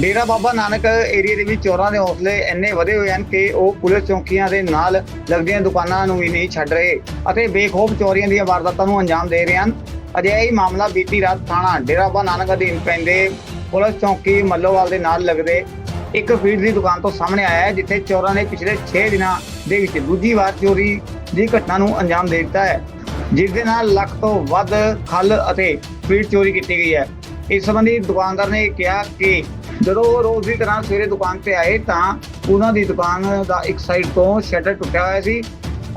Dera Baba Nanak area ਦੇ ਵਿੱਚ ਚੋਰਾਂ ਦੇ ਹੌਸਲੇ ਇੰਨੇ ਵਧੇ ਹੋਏ ਹਨ ਕਿ ਉਹ ਪੁਲਿਸ ਚੌਕੀਆਂ ਦੇ ਨਾਲ ਲੱਗਦੀਆਂ ਦੁਕਾਨਾਂ ਨੂੰ ਵੀ ਨਹੀਂ ਛੱਡ ਰਹੇ ਅਤੇ ਬੇਖੌਫ ਚੋਰੀਆਂ ਦੀਆਂ ਵਾਰਦਾਤਾਂ ਨੂੰ ਅੰਜਾਮ ਦੇ ਰਹੇ ਹਨ। ਅਜਿਹਾ ਹੀ ਮਾਮਲਾ ਬੀਤੀ ਰਾਤ ਥਾਣਾ ਡੇਰਾ ਬਾਬਾ ਨਾਨਕ ਅਧੀਨ ਪੈਂਦੇ ਪੁਲਿਸ ਚੌਕੀ ਮੱਲੋਵਾਲ ਦੇ ਨਾਲ ਲੱਗਦੇ ਇੱਕ ਫੀਡ ਦੀ ਦੁਕਾਨ ਤੋਂ ਸਾਹਮਣੇ ਆਇਆ ਹੈ, ਜਿੱਥੇ ਚੋਰਾਂ ਨੇ ਪਿਛਲੇ 6 ਦਿਨਾਂ ਦੇ ਵਿੱਚ ਦੂਜੀ ਵਾਰ ਚੋਰੀ ਦੀ ਘਟਨਾ ਨੂੰ ਅੰਜਾਮ ਦੇ ਦਿੱਤਾ ਹੈ, ਜਿਸ ਦੇ ਨਾਲ ਲੱਖ ਤੋਂ ਵੱਧ ਖੱਲ ਅਤੇ ਫੀਡ ਚੋਰੀ ਕੀਤੀ ਗਈ ਹੈ। ਇਸ ਸੰਬੰਧੀ ਦੁਕਾਨਦਾਰ ਨੇ ਕਿਹਾ ਕਿ ਜਦੋਂ ਉਹ ਰੋਜ਼ ਦੀ ਤਰ੍ਹਾਂ ਸਵੇਰੇ ਦੁਕਾਨ ਤੇ ਆਏ ਤਾਂ ਉਹਨਾਂ ਦੀ ਦੁਕਾਨ ਦਾ ਇੱਕ ਸਾਈਡ ਤੋਂ ਸ਼ਟਰ ਟੁੱਟਿਆ ਹੋਇਆ ਸੀ।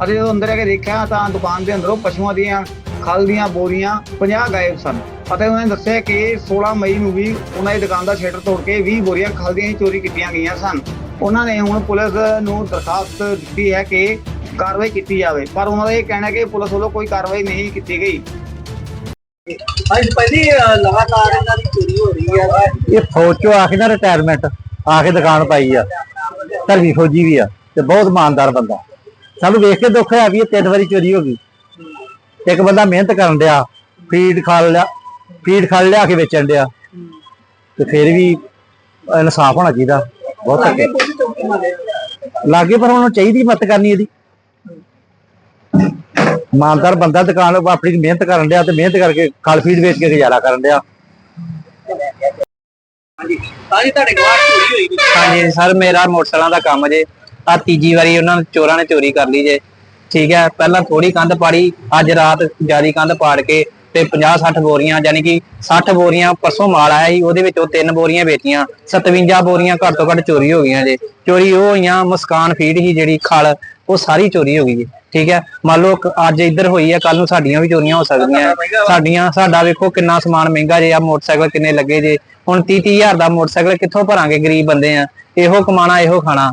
ਅਤੇ ਜਦੋਂ ਅੰਦਰ ਆ ਕੇ ਦੇਖਿਆ ਤਾਂ ਦੁਕਾਨ ਦੇ ਅੰਦਰੋਂ ਪਸ਼ੂਆਂ ਦੀਆਂ, ਖਲ ਦੀਆਂ ਬੋਰੀਆਂ 50 ਗਾਇਬ ਸਨ। ਅਤੇ ਉਹਨਾਂ ਨੇ ਦੱਸਿਆ ਕਿ 16 ਮਈ ਨੂੰ ਵੀ ਉਹਨਾਂ ਦੀ ਦੁਕਾਨ ਦਾ ਸ਼ਟਰ ਤੋੜ ਕੇ 20 ਬੋਰੀਆਂ ਖਲ ਦੀਆਂ ਹੀ ਚੋਰੀ ਕੀਤੀਆਂ ਗਈਆਂ ਸਨ। ਉਹਨਾਂ ਨੇ ਹੁਣ ਪੁਲਿਸ ਨੂੰ ਦਰਖਾਸਤ ਦਿੱਤੀ ਹੈ ਕਿ ਕਾਰਵਾਈ ਕੀਤੀ ਜਾਵੇ। ਪਰ ਉਹਨਾਂ ਦਾ ਇਹ ਕਹਿਣਾ ਹੈ ਕਿ ਪੁਲਿਸ ਵੱਲੋਂ ਕੋਈ ਕਾਰਵਾਈ ਨਹੀਂ ਕੀਤੀ ਗਈ। ਅੱਜ ਪਹਿਲੀ ਅ, ਲਗਾਤਾਰ ਇਹਨਾਂ ਦੀ ਚੋਰੀ ਹੋ ਰਹੀ ਹੈ ਇਹ ਫੌਜ ਚੋਂ ਆ ਕੇ ਨਾ ਰਿਟਾਇਰਮੈਂਟ ਆ ਕੇ ਦੁਕਾਨ ਪਾਈ ਆ। ਧਰਮੀ ਫੌਜੀ ਵੀ ਆ ਤੇ ਬਹੁਤ ਇਮਾਨਦਾਰ ਬੰਦਾ। ਸਾਨੂੰ ਵੇਖ ਕੇ ਦੁੱਖ ਹੋਇਆ ਵੀ ਇਹ ਤਿੰਨ ਵਾਰੀ ਚੋਰੀ ਹੋ ਗਈ। ਇੱਕ ਬੰਦਾ ਮਿਹਨਤ ਕਰਨ ਡਿਆ ਫੀਡ ਖਾਲ ਲਿਆ ਫੀਡ ਖਾਲ ਲਿਆ ਕੇ ਵੇਚਣ ਡਿਆ। ਤੇ ਫਿਰ ਵੀ ਇਨਸਾਫ ਹੋਣਾ ਚਾਹੀਦਾ ਬਹੁਤ ਲਾਗੇ ਪਰ ਉਹਨੂੰ ਚਾਹੀਦੀ ਮਦਦ ਕਰਨੀ ਇਹਦੀ। ਇਮਾਨਦਾਰ ਬੰਦਾ ਦੁਕਾਨ ਆਪਣੀ ਮਿਹਨਤ ਕਰਨ ਡਿਆ ਤੇ ਮਿਹਨਤ ਕਰਕੇ ਖਲ ਫੀਡ ਵੇਚ ਕੇ ਗੁਜ਼ਾਰਾ ਕਰਨ ਡਿਆ। ਹਾਂਜੀ। ਸਾਰੀ ਤੁਹਾਡੇ ਗਵਾਹ ਚੋਰੀ ਹੋਈ ਜੀ ਹਾਂਜੀ ਸਰ ਮੇਰਾ ਮੋਟਰਸਾਈਕਲਾਂ ਦਾ ਕੰਮ ਜੇ। ਆ ਤੀਜੀ ਵਾਰੀ ਉਹਨਾਂ ਨੇ ਚੋਰਾਂ ਨੇ ਚੋਰੀ ਕਰ ਲਈ ਜੇ। ਠੀਕ ਹੈ ਪਹਿਲਾਂ ਥੋੜੀ ਕੰਧ ਪਾੜੀ ਅੱਜ ਰਾਤ ਜਿਆਦੀ ਕੰਧ ਪਾੜ ਕੇ ਤੇ 50 60 ਬੋਰੀਆਂ ਯਾਨੀ ਕਿ 60 ਬੋਰੀਆਂ ਪਰਸੋਂ ਮਾਲ ਆਇਆ ਸੀ ਉਹਦੇ ਵਿੱਚ ਉਹ ਤਿੰਨ ਬੋਰੀਆਂ ਵੇਚੀਆਂ। 57 ਬੋਰੀਆਂ ਘੱਟ ਤੋਂ ਘੱਟ ਚੋਰੀ ਹੋ ਗਈਆਂ ਜੇ। ਚੋਰੀ ਉਹ ਹੋਈਆਂ ਮੁਸਕਾਨ ਫੀਡ ਹੀ ਜਿਹੜੀ ਖਲ। ਉਹ ਸਾਰੀ ਚੋਰੀ ਹੋ ਗਈ ਜੀ ਠੀਕ ਹੈ? ਮੰਨ ਲਓ ਅੱਜ ਇੱਧਰ ਹੋਈ ਹੈ ਕੱਲ ਨੂੰ ਸਾਡੀਆਂ ਵੀ ਚੋਰੀਆਂ ਹੋ ਸਕਦੀਆਂ। ਸਾਡੀਆਂ ਸਾਡਾ ਵੇਖੋ ਕਿੰਨਾ ਸਮਾਨ ਮਹਿੰਗਾ ਜੇ ਆ ਮੋਟਰਸਾਈਕਲ ਕਿੰਨੇ ਲੱਗੇ ਜੇ। ਹੁਣ 30 30 ਹਜ਼ਾਰ ਦਾ ਮੋਟਰਸਾਈਕਲ ਕਿੱਥੋਂ ਭਰਾਂਗੇ ਗਰੀਬ ਬੰਦੇ ਆ? ਇਹੋ ਕਮਾਣਾ ਇਹੋ ਖਾਣਾ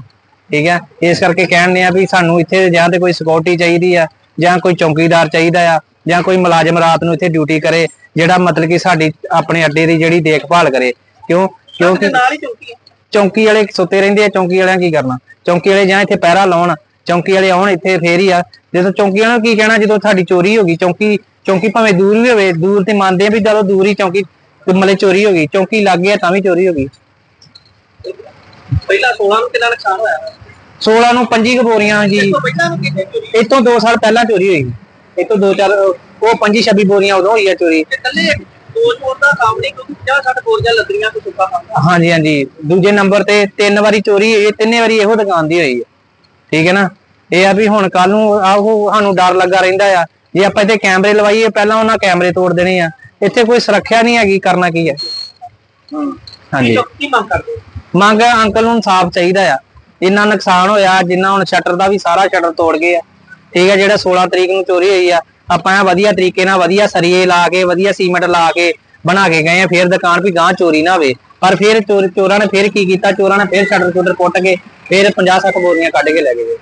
ਠੀਕ ਹੈ? ਇਸ ਕਰਕੇ ਕਹਿੰਦੇ ਆ ਵੀ ਸਾਨੂੰ ਇੱਥੇ ਜਾਂ ਤੇ ਕੋਈ ਸਿਕਿਉਰਿਟੀ ਚਾਹੀਦੀ ਆ ਜਾਂ ਕੋਈ ਚੌਕੀਦਾਰ ਚਾਹੀਦਾ ਆ ਜਾਂ ਕੋਈ ਮੁਲਾਜ਼ਮ ਰਾਤ ਨੂੰ ਇੱਥੇ ਡਿਊਟੀ ਕਰੇ ਜਿਹੜਾ ਮਤਲਬ ਕਿ ਸਾਡੀ ਆਪਣੇ ਅੱਡੇ ਦੀ ਜਿਹੜੀ ਦੇਖਭਾਲ ਕਰੇ। ਕਿਉਂ? ਕਿਉਂਕਿ ਨਾਲ ਹੀ ਚੌਕੀ ਹੈ ਚੌਂਕੀ ਵਾਲੇ ਸੁੱਤੇ ਰਹਿੰਦੇ ਆ ਚੌਂਕੀ ਵਾਲਿਆਂ ਕੀ ਕਰਨਾ? ਚੌਂਕੀ ਵਾਲੇ ਜਾਂ ਇੱਥੇ ਪਹਿਰਾ ਲਾਉਣ ਚੌਂਕੀ ਵਾਲੇ ਆਉਣ ਇੱਥੇ ਫੇਰ ਹੀ ਆ। ਜਦੋਂ ਚੌਂਕੀ ਨੂੰ ਕੀ ਕਹਿਣਾ ਜਦੋਂ ਸਾਡੀ ਚੋਰੀ ਹੋ ਗਈ ਚੌਂਕੀ ਚੌਂਕੀ ਭਾਵੇਂ ਦੂਰ ਵੀ ਹੋਵੇ ਦੂਰ ਤੇ ਮੰਨਦੇ ਆ ਵੀ ਚਲੋ ਦੂਰ ਹੀ ਚੌਂਕੀ ਮਤਲਬ ਚੋਰੀ ਹੋ ਗਈ ਚੌਂਕੀ ਲੱਗ ਗਿਆ ਤਾਂ ਵੀ ਚੋਰੀ ਹੋ ਗਈ। ਪਹਿਲਾਂ 16 ਨੂੰ ਕਿੰਨਾ ਨੁਕਸਾਨ ਹੋਇਆ? 16 ਨੂੰ 25 ਕੁ ਬੋਰੀਆਂ ਜੀ? ਇਹ ਤੋਂ 2 ਸਾਲ ਪਹਿਲਾਂ ਚੋਰੀ ਹੋਈ। ਇਹ ਤੋਂ 2 ਚਾਰ ਉਹ 25 26 ਬੋਰੀਆਂ ਉਦੋਂ ਹੋਈ ਆ ਚੋਰੀ। ਤੇ ਇਕੱਲੇ ਦੋ ਚੋਰ ਦਾ ਕੰਮ ਨਹੀਂ ਕਿਉਂਕਿ 50 60 ਬੋਰੀਆਂ ਲੱਦਰੀਆਂ ਤੋਂ ਸੁੱਕਾ ਕੰਮ ਹਾਂਜੀ ਹਾਂਜੀ। ਦੂਜੇ ਨੰਬਰ ਤੇ ਤਿੰਨ ਵਾਰੀ ਚੋਰੀ ਹੋਈ ਤਿੰਨੇ ਵਾਰੀ ਇਹੋ ਦੁਕਾਨ ਦੀ ਹੋਈ ਹੈ ਠੀਕ ਹੈ ਨਾ? ਇਹ ਆ ਵੀ ਹੁਣ ਕੱਲ ਨੂੰ ਆਹੋ ਸਾਨੂੰ ਡਰ ਲੱਗਾ ਰਹਿੰਦਾ ਆ। ਜੇ ਆਪਾਂ ਇੱਥੇ ਕੈਮਰੇ ਲਵਾਈਏ ਪਹਿਲਾਂ ਉਹਨਾਂ ਕੈਮਰੇ ਤੋੜ ਦੇਣੇ ਆ। ਇੱਥੇ ਕੋਈ ਸੁਰੱਖਿਆ ਨਹੀਂ ਹੈਗੀ ਕਰਨਾ ਕੀ ਹੈ? ਹਾਂਜੀ। ਕੀ ਮੰਗ ਕਰਦੇ? ਮੰਗ ਅੰਕਲ ਨੂੰ ਇਨਸਾਫ ਚਾਹੀਦਾ ਆ। ਇੰਨਾ ਨੁਕਸਾਨ ਹੋਇਆ ਜਿੰਨਾ ਹੁਣ ਸ਼ਟਰ ਦਾ ਵੀ ਸਾਰਾ ਸ਼ਟਰ ਤੋੜ ਗਏ ਆ। ਠੀਕ ਹੈ ਜਿਹੜਾ 16 ਤਰੀਕ ਨੂੰ ਚੋਰੀ ਹੋਈ ਆ ਆਪਾਂ ਵਧੀਆ ਤਰੀਕੇ ਨਾਲ ਵਧੀਆ ਸਰੀਏ ਲਾ ਕੇ ਵਧੀਆ ਸੀਮੈਂਟ ਲਾ ਕੇ ਬਣਾ ਕੇ ਗਏ ਆ ਫਿਰ ਦੁਕਾਨ ਵੀ ਗਾਂ ਚੋਰੀ ਨਾ ਹੋਵੇ। ਪਰ ਫਿਰ ਚੋਰ- ਚੋਰਾਂ ਨੇ ਫਿਰ ਕੀ ਕੀਤਾ? ਚੋਰਾਂ ਨੇ ਫਿਰ ਸ਼ਟਰ ਸ਼ਟਰ ਪੁੱਟ ਕੇ ਫਿਰ 50 60 ਬੋਰੀਆਂ ਕੱਢ ਕੇ ਲੈ ਗਏ।